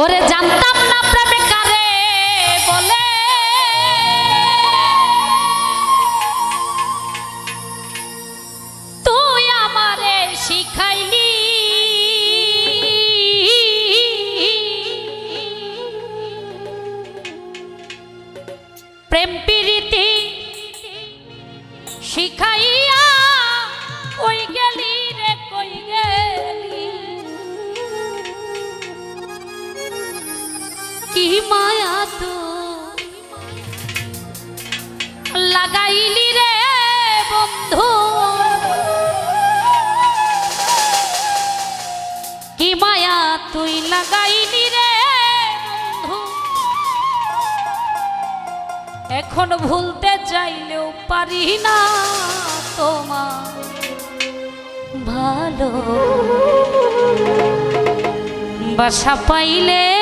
ওরে জানতাম না প্রেমে কারে বলে। তুই আমারে শিখাইলি। প্রেম প্রীতি শিখাইয়া মায়া তো। লাগাইলি রে বন্ধু। কি মায়া তুই লাগাইলি রে বন্ধু। এখন ভুলতে চাইলেও পারি না তোমার ভালো। বাসা পাইলে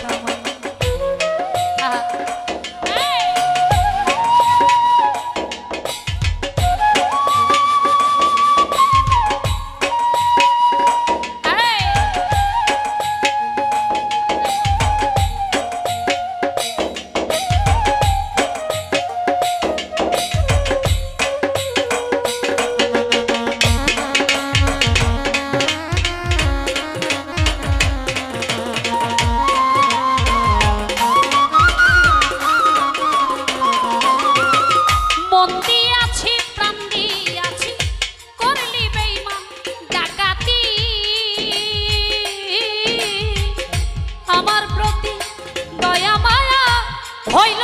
হইল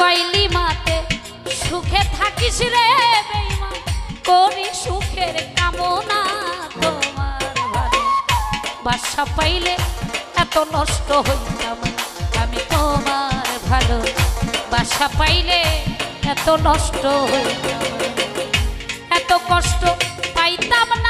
কইলি মাতে, সুখে থাকিস রে বেইমান করি সুখের কামনা তোমার ভালো বাসা পাইলে এত নষ্ট হইতাম। আমি তোমার ভালো বাসা পাইলে এত নষ্ট হইতাম এত কষ্ট পাইতাম না